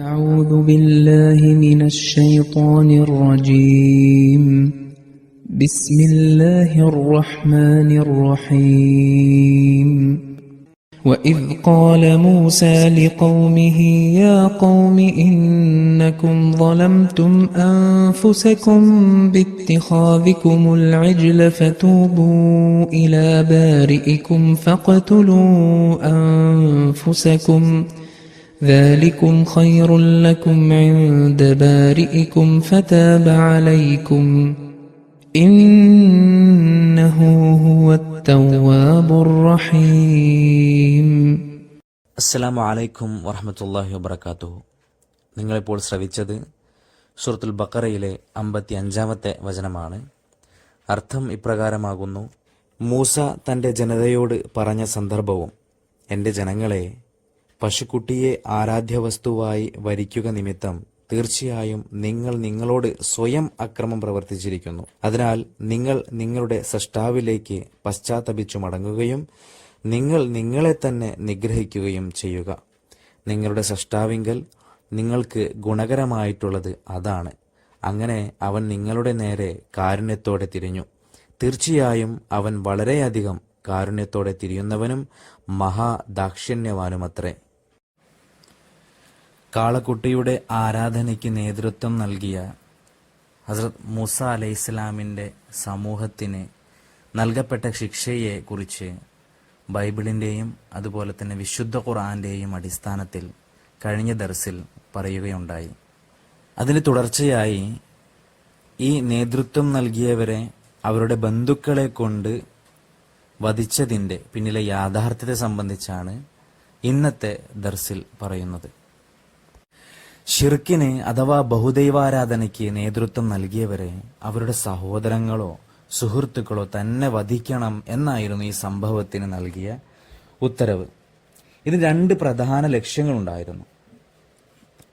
أعوذ بالله من الشيطان الرجيم. بسم الله الرحمن الرحيم. وإذ قال موسى لقومه يا قوم إنكم ظلمتم أنفسكم باتخاذكم العجل فتوبوا إلى بارئكم فاقتلوا أنفسكم ذلكم خير لكم عند بارئكم فتاب عليكم إنه هو التواب الرحيم അസ്സലാമു അലൈക്കും വറഹമത്തല്ലാഹി വബർക്കാത്തു നിങ്ങളിപ്പോൾ ശ്രവിച്ചത് സൂറത്തുൽ ബക്കറയിലെ അമ്പത്തി അഞ്ചാമത്തെ വചനമാണ് അർത്ഥം ഇപ്രകാരമാകുന്നു മൂസ തൻ്റെ ജനതയോട് പറഞ്ഞ സന്ദർഭവും എൻ്റെ ജനങ്ങളെ പശുക്കുട്ടിയെ ആരാധ്യവസ്തുവായി വരിക്കുക നിമിത്തം തീർച്ചയായും നിങ്ങൾ നിങ്ങളോട് സ്വയം അക്രമം പ്രവർത്തിച്ചിരിക്കുന്നു. അതിനാൽ നിങ്ങൾ നിങ്ങളുടെ സൃഷ്ടാവിലേക്ക് പശ്ചാത്തപിച്ചു മടങ്ങുകയും നിങ്ങൾ നിങ്ങളെ തന്നെ നിഗ്രഹിക്കുകയും ചെയ്യുക. നിങ്ങളുടെ സൃഷ്ടാവിങ്കൽ നിങ്ങൾക്ക് ഗുണകരമായിട്ടുള്ളത് അതാണ്. അങ്ങനെ അവൻ നിങ്ങളുടെ നേരെ കാരുണ്യത്തോടെ തിരിഞ്ഞു. തീർച്ചയായും അവൻ വളരെയധികം കാരുണ്യത്തോടെ തിരിയുന്നവനും മഹാദാക്ഷിണ്യവാനുമത്രേ. കാളക്കുട്ടിയുടെ ആരാധനയ്ക്ക് നേതൃത്വം നൽകിയ ഹസ്രത് മൂസ അലൈഹി ഇസ്ലാമിന്റെ സമൂഹത്തിന് നൽകപ്പെട്ട ശിക്ഷയെ കുറിച്ച് ബൈബിളിന്റെയും അതുപോലെ തന്നെ വിശുദ്ധ ഖുർആന്റെയും അടിസ്ഥാനത്തിൽ കഴിഞ്ഞ ദർസിൽ പറയുകയുണ്ടായി. അതിന് തുടർച്ചയായി ഈ നേതൃത്വം നൽകിയവരെ അവരുടെ ബന്ധുക്കളെ കൊണ്ട് വധിച്ചതിന്റെ പിന്നിലെ യാഥാർത്ഥ്യത്തെ സംബന്ധിച്ചാണ് ഇന്നത്തെ ദർസിൽ പറയുന്നത്. ഷിർക്കിന് അഥവാ ബഹുദൈവാരാധനയ്ക്ക് നേതൃത്വം നൽകിയവരെ അവരുടെ സഹോദരങ്ങളോ സുഹൃത്തുക്കളോ തന്നെ വധിക്കണം എന്നായിരുന്നു ഈ സംഭവത്തിന് നൽകിയ ഉത്തരവ്. ഇതിന് രണ്ട് പ്രധാന ലക്ഷ്യങ്ങളുണ്ടായിരുന്നു.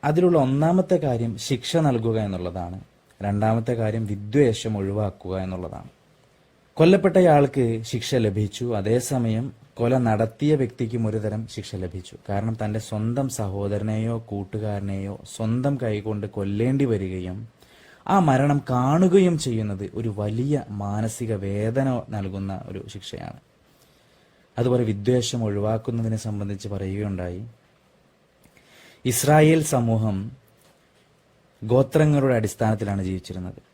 അതിലുള്ള ഒന്നാമത്തെ കാര്യം ശിക്ഷ നൽകുക എന്നുള്ളതാണ്. രണ്ടാമത്തെ കാര്യം വിദ്വേഷം ഒഴിവാക്കുക എന്നുള്ളതാണ്. കൊല്ലപ്പെട്ടയാൾക്ക് ശിക്ഷ ലഭിച്ചു. അതേസമയം കൊല നടത്തിയ വ്യക്തിക്കും ഒരുതരം ശിക്ഷ ലഭിച്ചു. കാരണം തന്റെ സ്വന്തം സഹോദരനെയോ കൂട്ടുകാരനെയോ സ്വന്തം കൈകൊണ്ട് കൊല്ലേണ്ടി വരികയും ആ മരണം കാണുകയും ചെയ്യുന്നത് ഒരു വലിയ മാനസിക വേദന നൽകുന്ന ഒരു ശിക്ഷയാണ്. അതുപോലെ വിദ്വേഷം ഒഴിവാക്കുന്നതിനെ സംബന്ധിച്ച് പറയുകയുണ്ടായി. ഇസ്രായേൽ സമൂഹം ഗോത്രങ്ങളുടെ അടിസ്ഥാനത്തിലാണ് ജീവിച്ചിരുന്നത്.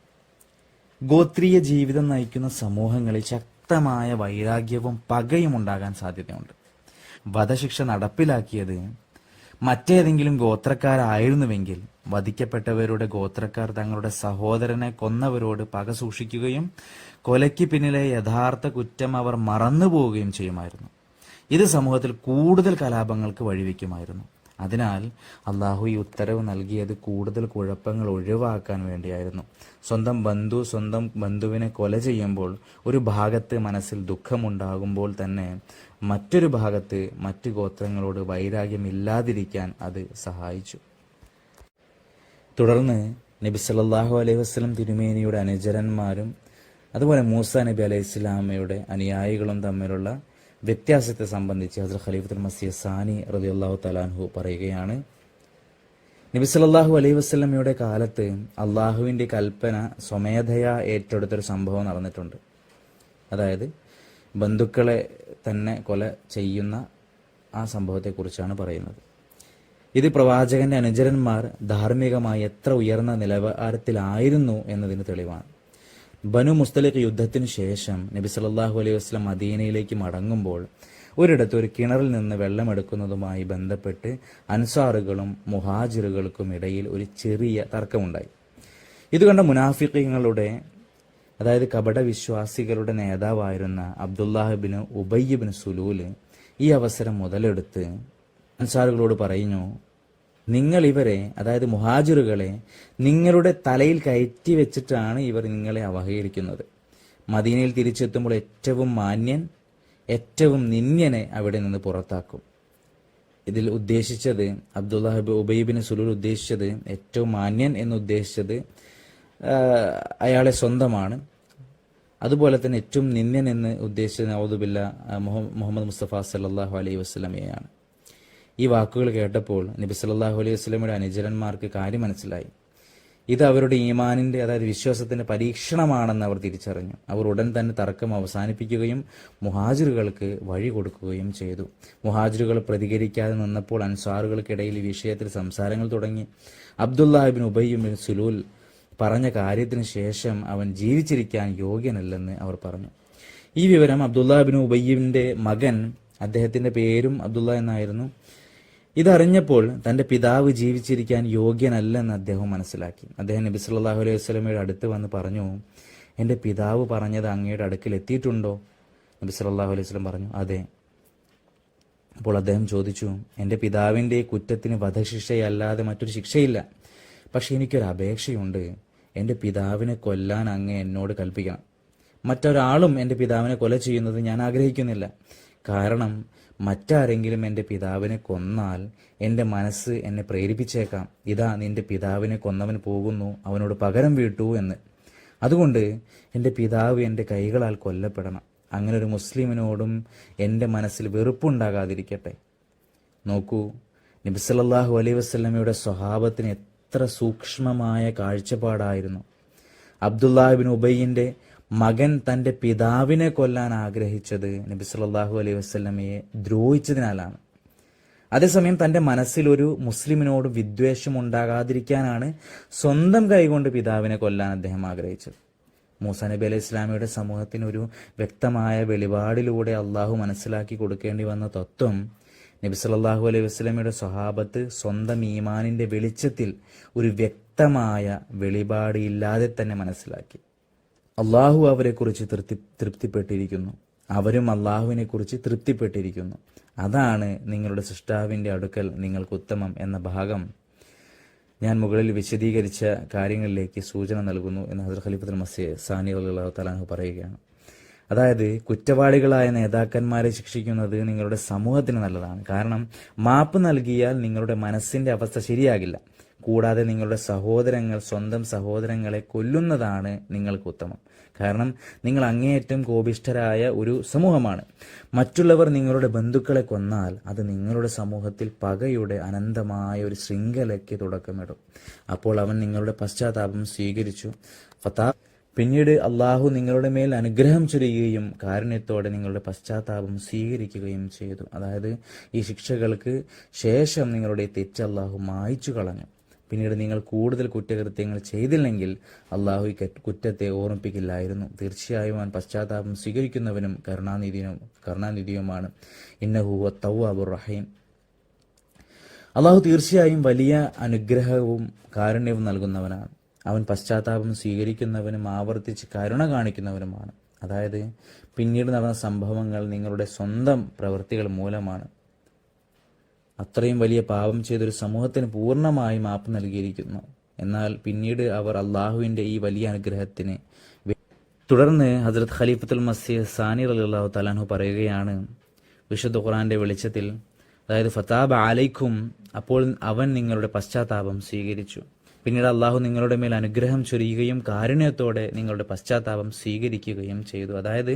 ഗോത്രീയ ജീവിതം നയിക്കുന്ന സമൂഹങ്ങളിൽ ശക്തമായ വൈരാഗ്യവും പകയും ഉണ്ടാകാൻ സാധ്യതയുണ്ട്. വധശിക്ഷ നടപ്പിലാക്കിയത് മറ്റേതെങ്കിലും ഗോത്രക്കാരായിരുന്നുവെങ്കിൽ വധിക്കപ്പെട്ടവരുടെ ഗോത്രക്കാർ തങ്ങളുടെ സഹോദരനെ കൊന്നവരോട് പക സൂക്ഷിക്കുകയും കൊലയ്ക്ക് പിന്നിലെ യഥാർത്ഥ കുറ്റം അവർ മറന്നുപോവുകയും ചെയ്യുമായിരുന്നു. ഇത് സമൂഹത്തിൽ കൂടുതൽ കലാപങ്ങൾക്ക് വഴിവെക്കുമായിരുന്നു. അതിനാൽ അള്ളാഹു ഈ ഉത്തരവ് നൽകിയത് കൂടുതൽ കുഴപ്പങ്ങൾ ഒഴിവാക്കാൻ വേണ്ടിയായിരുന്നു. സ്വന്തം ബന്ധു സ്വന്തം ബന്ധുവിനെ കൊല ചെയ്യുമ്പോൾ ഒരു ഭാഗത്ത് മനസ്സിൽ ദുഃഖമുണ്ടാകുമ്പോൾ തന്നെ മറ്റൊരു ഭാഗത്ത് മറ്റു ഗോത്രങ്ങളോട് വൈരാഗ്യമില്ലാതിരിക്കാൻ അത് സഹായിച്ചു. തുടർന്ന് നബി സല്ലല്ലാഹു അലൈഹി വസ്ലം തിരുമേനിയുടെ അനുചരന്മാരും അതുപോലെ മൂസ നബി അലൈഹി ഇസ്ലാമയുടെ അനുയായികളും തമ്മിലുള്ള വ്യത്യാസത്തെ സംബന്ധിച്ച് ഹസ്രത് ഖലീഫത്തുൽ മസീഹ് സാനി റളിയല്ലാഹു തലാൻഹു പറയുകയാണ് നബി സല്ലല്ലാഹു അലൈഹി വസ്ലമയുടെ കാലത്ത് അള്ളാഹുവിന്റെ കൽപ്പന സ്വമേധയാ ഏറ്റെടുത്തൊരു സംഭവം നടന്നിട്ടുണ്ട്. അതായത് ബന്ധുക്കളെ തന്നെ കൊല ചെയ്യുന്ന ആ സംഭവത്തെക്കുറിച്ചാണ് പറയുന്നത്. ഇത് പ്രവാചകന്റെ അനുചരന്മാർ ധാർമ്മികമായി എത്ര ഉയർന്ന നിലവാരത്തിലായിരുന്നു എന്നതിന് തെളിവാണ്. ബനു മുസ്തലിഖ് യുദ്ധത്തിന് ശേഷം നബി സല്ലല്ലാഹു അലൈഹി വസല്ലം മദീനയിലേക്ക് മടങ്ങുമ്പോൾ ഒരിടത്ത് ഒരു കിണറിൽ നിന്ന് വെള്ളമെടുക്കുന്നതുമായി ബന്ധപ്പെട്ട് അൻസാറുകളും മുഹാജിറുകൾക്കും ഇടയിൽ ഒരു ചെറിയ തർക്കമുണ്ടായി. ഇത് കണ്ട മുനാഫിഖങ്ങളുടെ അതായത് കപടവിശ്വാസികളുടെ നേതാവായിരുന്ന അബ്ദുല്ലാഹിബിന് ഉബയ്യബിന് സുലൂൽ ഈ അവസരം മുതലെടുത്ത് അൻസാറുകളോട് പറയുന്നു നിങ്ങൾ ഇവരെ അതായത് മുഹാജിറുകളെ നിങ്ങളുടെ തലയിൽ കയറ്റി വെച്ചിട്ടാണ് ഇവർ നിങ്ങളെ അവഹേളിക്കുന്നത്. മദീനയിൽ തിരിച്ചെത്തുമ്പോൾ ഏറ്റവും മാന്യൻ ഏറ്റവും നിന്യനെ അവിടെ നിന്ന് പുറത്താക്കും. ഇതിൽ ഉദ്ദേശിച്ചത് അബ്ദുല്ലാഹിബ് ഉബൈബിന് സുലൂർ ഉദ്ദേശിച്ചത് ഏറ്റവും മാന്യൻ എന്ന് ഉദ്ദേശിച്ചത് അയാളെ സ്വന്തമാണ്. അതുപോലെ തന്നെ ഏറ്റവും നിന്യൻ എന്ന് ഉദ്ദേശിച്ചത് നവദുബില്ല മുഹമ്മദ് മുസ്തഫ സല്ലാഹു അലൈഹി വസ്ലമയെയാണ് ഈ വാക്കുകൾ കേട്ടപ്പോൾ നബി സല്ലാഹു അലൈഹി വസ്ലമിയുടെ അനുചരന്മാർക്ക് കാര്യം മനസ്സിലായി. ഇത് അവരുടെ ഈമാനിന്റെ അതായത് വിശ്വാസത്തിന്റെ പരീക്ഷണമാണെന്ന് അവർ തിരിച്ചറിഞ്ഞു. അവർ ഉടൻ തന്നെ തർക്കം അവസാനിപ്പിക്കുകയും മുഹാജിറുകൾക്ക് വഴി കൊടുക്കുകയും ചെയ്തു. മുഹാജിറുകൾ പ്രതികരിക്കാതെ നിന്നപ്പോൾ അൻസാറുകൾക്കിടയിൽ വിഷയത്തിൽ സംസാരങ്ങൾ തുടങ്ങി. അബ്ദുല്ലാഹിബിൻ ഉബയ്യും ബിൻ സുലൂൽ പറഞ്ഞ കാര്യത്തിന് ശേഷം അവൻ ജീവിച്ചിരിക്കാൻ യോഗ്യനല്ലെന്ന് അവർ പറഞ്ഞു. ഈ വിവരം അബ്ദുല്ലാഹിബിൻ ഉബയ്യവിന്റെ മകൻ അദ്ദേഹത്തിന്റെ പേരും അബ്ദുള്ള എന്നായിരുന്നു. ഇതറിഞ്ഞപ്പോൾ തന്റെ പിതാവ് ജീവിച്ചിരിക്കാൻ യോഗ്യനല്ലെന്ന് അദ്ദേഹം മനസ്സിലാക്കി. അദ്ദേഹം നബി സല്ലാഹു അലൈഹി വസ്ലമയുടെ അടുത്ത് വന്ന് പറഞ്ഞു എന്റെ പിതാവ് പറഞ്ഞത് അങ്ങയുടെ അടുക്കൽ എത്തിയിട്ടുണ്ടോ? നബി സല്ലാഹു അലൈഹി വസ്ലം പറഞ്ഞു അതെ. അപ്പോൾ അദ്ദേഹം ചോദിച്ചു എന്റെ പിതാവിന്റെ കുറ്റത്തിന് വധശിക്ഷയല്ലാതെ മറ്റൊരു ശിക്ഷയില്ല. പക്ഷെ എനിക്കൊരു അപേക്ഷയുണ്ട്. എന്റെ പിതാവിനെ കൊല്ലാൻ അങ്ങ് എന്നോട് കൽപ്പിക്കണം. മറ്റൊരാളും എന്റെ പിതാവിനെ കൊല ചെയ്യുന്നത് ഞാൻ ആഗ്രഹിക്കുന്നില്ല. കാരണം മറ്റാരെങ്കിലും എന്റെ പിതാവിനെ കൊന്നാൽ എന്റെ മനസ്സ് എന്നെ പ്രേരിപ്പിച്ചേക്കാം. ഇതാ നിന്റെ പിതാവിനെ കൊന്നവൻ പോകുന്നു അവനോട് പകരം വീട്ടു എന്ന്. അതുകൊണ്ട് എന്റെ പിതാവ് എന്റെ കൈകളാൽ കൊല്ലപ്പെടണം. അങ്ങനെ ഒരു മുസ്ലിമിനോടും എന്റെ മനസ്സിൽ വെറുപ്പുണ്ടാകാതിരിക്കട്ടെ. നോക്കൂ നബി അലൈ അലൈഹി വസല്ലമയുടെ സ്വഭാവത്തിന് എത്ര സൂക്ഷ്മമായ കാഴ്ചപ്പാടായിരുന്നു. അബ്ദുല്ലാഹിബിൻ ഉബൈയിന്റെ മകൻ തന്റെ പിതാവിനെ കൊല്ലാൻ ആഗ്രഹിച്ചത് നബി സല്ലാഹു അലൈഹി വസല്ലമയെ ദ്രോഹിച്ചതിനാലാണ്. അതേസമയം തന്റെ മനസ്സിൽ ഒരു മുസ്ലിമിനോട് വിദ്വേഷം ഉണ്ടാകാതിരിക്കാനാണ് സ്വന്തം കൈകൊണ്ട് പിതാവിനെ കൊല്ലാൻ അദ്ദേഹം ആഗ്രഹിച്ചത്. മൂസ നബി അലൈഹി ഇസ്ലാമിയുടെ സമൂഹത്തിന് ഒരു വ്യക്തമായ വെളിപാടിലൂടെ അള്ളാഹു മനസ്സിലാക്കി കൊടുക്കേണ്ടി വന്ന തത്വം നബി സല്ലാഹു അലൈഹി വസല്ലമയുടെ സ്വഹാബത്ത് സ്വന്തം ഈമാനിന്റെ വെളിച്ചത്തിൽ ഒരു വ്യക്തമായ വെളിപാട് ഇല്ലാതെ തന്നെ മനസ്സിലാക്കി. അള്ളാഹു അവരെക്കുറിച്ച് തൃപ്തി തൃപ്തിപ്പെട്ടിരിക്കുന്നു. അവരും അള്ളാഹുവിനെ കുറിച്ച് തൃപ്തിപ്പെട്ടിരിക്കുന്നു. അതാണ് നിങ്ങളുടെ സൃഷ്ടാവിന്റെ അടുക്കൽ നിങ്ങൾക്ക് ഉത്തമം എന്ന ഭാഗം. ഞാൻ മുകളിൽ വിശദീകരിച്ച കാര്യങ്ങളിലേക്ക് സൂചന നൽകുന്നു എന്ന് ഹസർ ഖലീഫത്തുൽ മസീ സാനി അള്ളാഹു തലാഹു പറയുകയാണ്. അതായത് കുറ്റവാളികളായ നേതാക്കന്മാരെ ശിക്ഷിക്കുന്നത് നിങ്ങളുടെ സമൂഹത്തിന് നല്ലതാണ്. കാരണം മാപ്പ് നൽകിയാൽ നിങ്ങളുടെ മനസ്സിന്റെ അവസ്ഥ ശരിയാകില്ല. കൂടാതെ നിങ്ങളുടെ സഹോദരങ്ങൾ സ്വന്തം സഹോദരങ്ങളെ കൊല്ലുന്നതാണ് നിങ്ങൾക്ക് ഉത്തമം. കാരണം നിങ്ങൾ അങ്ങേയറ്റം കോപിഷ്ഠരായ ഒരു സമൂഹമാണ്. മറ്റുള്ളവർ നിങ്ങളുടെ ബന്ധുക്കളെ കൊന്നാൽ അത് നിങ്ങളുടെ സമൂഹത്തിൽ പകയുടെ അനന്തമായ ഒരു ശൃംഖലയ്ക്ക് തുടക്കമിടും. അപ്പോൾ അവൻ നിങ്ങളുടെ പശ്ചാത്താപം സ്വീകരിച്ചു. ഫത്താ പിന്നീട് അള്ളാഹു നിങ്ങളുടെ മേൽ അനുഗ്രഹം ചൊരിയുകയും കാരുണ്യത്തോടെ നിങ്ങളുടെ പശ്ചാത്താപം സ്വീകരിക്കുകയും ചെയ്തു. അതായത് ഈ ശിക്ഷകൾക്ക് ശേഷം നിങ്ങളുടെ തെറ്റ് അള്ളാഹു മായ്ച്ചു കളഞ്ഞു. പിന്നീട് നിങ്ങൾ കൂടുതൽ കുറ്റകൃത്യങ്ങൾ ചെയ്തില്ലെങ്കിൽ അള്ളാഹു ഈ കുറ്റത്തെ ഓർമ്മിപ്പിക്കില്ലായിരുന്നു. തീർച്ചയായും അവൻ പശ്ചാത്താപം സ്വീകരിക്കുന്നവനും കരുണാനിധിയും കരുണാനിധിയുമാണ്. ഇന്നഹുവ തൗവാബുർ റഹീം. അള്ളാഹു തീർച്ചയായും വലിയ അനുഗ്രഹവും കാരുണ്യവും നൽകുന്നവനാണ്. അവൻ പശ്ചാത്താപം സ്വീകരിക്കുന്നവനും ആവർത്തിച്ച് കരുണ കാണിക്കുന്നവനുമാണ്. അതായത് പിന്നീട് നടന്ന സംഭവങ്ങൾ നിങ്ങളുടെ സ്വന്തം പ്രവൃത്തികൾ മൂലമാണ്. അത്രയും വലിയ പാപം ചെയ്തൊരു സമൂഹത്തിന് പൂർണമായി മാപ്പ് നൽകിയിരിക്കുന്നു. എന്നാൽ പിന്നീട് അവർ അള്ളാഹുവിന്റെ ഈ വലിയ അനുഗ്രഹത്തിന് തുടർന്ന് ഹജ്രത് ഖലീഫത്തുൽ മസീഹ് സാനി അള്ളാഹു തലാൻഹു പറയുകയാണ് വിശുദ്ധ ഖുറാന്റെ വെളിച്ചത്തിൽ അതായത് ഫതാബ് ആലൈക്കും അപ്പോൾ അവൻ നിങ്ങളുടെ പശ്ചാത്താപം സ്വീകരിച്ചു. പിന്നീട് അള്ളാഹു നിങ്ങളുടെ മേൽ അനുഗ്രഹം ചൊരിയുകയും കാരുണ്യത്തോടെ നിങ്ങളുടെ പശ്ചാത്താപം സ്വീകരിക്കുകയും ചെയ്തു. അതായത്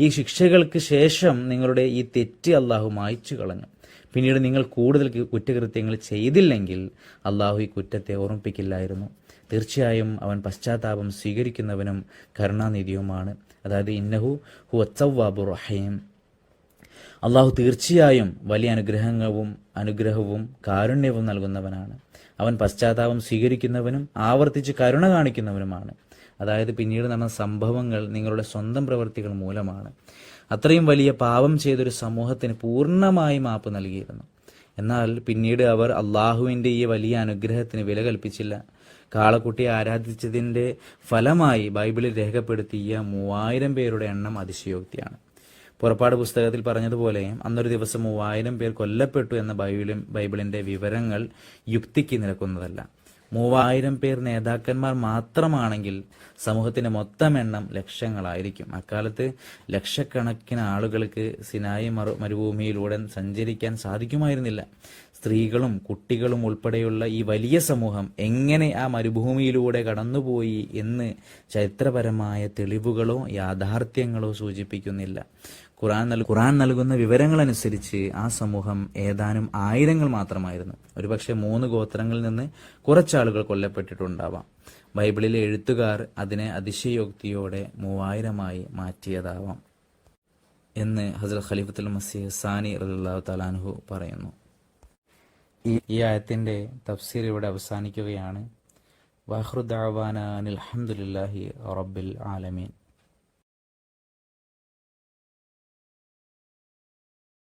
ഈ ശിക്ഷകൾക്ക് ശേഷം നിങ്ങളുടെ ഈ തെറ്റ് അള്ളാഹു മായ്ച്ചു കളഞ്ഞു. പിന്നീട് നിങ്ങൾ കൂടുതൽ കുറ്റകൃത്യങ്ങൾ ചെയ്തില്ലെങ്കിൽ അള്ളാഹു ഈ കുറ്റത്തെ ഓർമ്മിപ്പിക്കില്ലായിരുന്നു. തീർച്ചയായും അവൻ പശ്ചാത്താപം സ്വീകരിക്കുന്നവനും കരുണാനിധിയുമാണ്. അതായത് ഇന്നഹു ഹു അച്ചവാബു റഹീം. അള്ളാഹു തീർച്ചയായും വലിയ അനുഗ്രഹങ്ങളും അനുഗ്രഹവും കാരുണ്യവും നൽകുന്നവനാണ്. അവൻ പശ്ചാത്താപം സ്വീകരിക്കുന്നവനും ആവർത്തിച്ച് കരുണ കാണിക്കുന്നവനുമാണ്. അതായത് പിന്നീട് നടന്ന സംഭവങ്ങൾ നിങ്ങളുടെ സ്വന്തം പ്രവൃത്തികൾ മൂലമാണ്. അത്രയും വലിയ പാപം ചെയ്തൊരു സമൂഹത്തിന് പൂർണമായി മാപ്പ് നൽകിയിരുന്നു. എന്നാൽ പിന്നീട് അവർ അള്ളാഹുവിന്റെ ഈ വലിയ അനുഗ്രഹത്തിന് വില കൽപ്പിച്ചില്ല. കാളക്കുട്ടിയെ ആരാധിച്ചതിന്റെ ഫലമായി ബൈബിളിൽ രേഖപ്പെടുത്തിയ മൂവായിരം പേരുടെ എണ്ണം അതിശയോക്തിയാണ്. പുറപ്പാട് പുസ്തകത്തിൽ പറഞ്ഞതുപോലെ അന്നൊരു ദിവസം മൂവായിരം പേർ കൊല്ലപ്പെട്ടു എന്ന ബൈബിളും ബൈബിളിന്റെ വിവരങ്ങൾ യുക്തിക്ക് നിരക്കുന്നതല്ല. മൂവായിരം പേർ നേതാക്കന്മാർ മാത്രമാണെങ്കിൽ സമൂഹത്തിന്റെ മൊത്തം എണ്ണം ലക്ഷങ്ങളായിരിക്കും. അക്കാലത്ത് ലക്ഷക്കണക്കിന് ആളുകൾക്ക് സിനായി മറു മരുഭൂമിയിലൂടെ സഞ്ചരിക്കാൻ സാധിക്കുമായിരുന്നില്ല. സ്ത്രീകളും കുട്ടികളും ഉൾപ്പെടെയുള്ള ഈ വലിയ സമൂഹം എങ്ങനെ ആ മരുഭൂമിയിലൂടെ കടന്നുപോയി എന്ന് ചരിത്രപരമായ തെളിവുകളോ യാഥാർത്ഥ്യങ്ങളോ സൂചിപ്പിക്കുന്നില്ല. ഖുറാൻ ഖുറാൻ നൽകുന്ന വിവരങ്ങളനുസരിച്ച് ആ സമൂഹം ഏതാനും ആയിരങ്ങൾ മാത്രമായിരുന്നു. ഒരുപക്ഷെ മൂന്ന് ഗോത്രങ്ങളിൽ നിന്ന് കുറച്ചാളുകൾ കൊല്ലപ്പെട്ടിട്ടുണ്ടാവാം. ബൈബിളിലെ എഴുത്തുകാർ അതിനെ അതിശയോക്തിയോടെ മൂവായിരമായി മാറ്റിയതാവാം എന്ന് ഹസരത് ഖലീഫത്തുൽ മസീഹ് സാനി റളിയല്ലാഹു തലാൻഹു പറയുന്നു. ഈ ഈ ആയത്തിന്റെ തഫ്സീർ ഇവിടെ അവസാനിക്കുകയാണ്. വാഹ്റുദാവാന അനിൽ അഹമ്മദില്ലാഹി റബ്ബിൽ ആലമീൻ.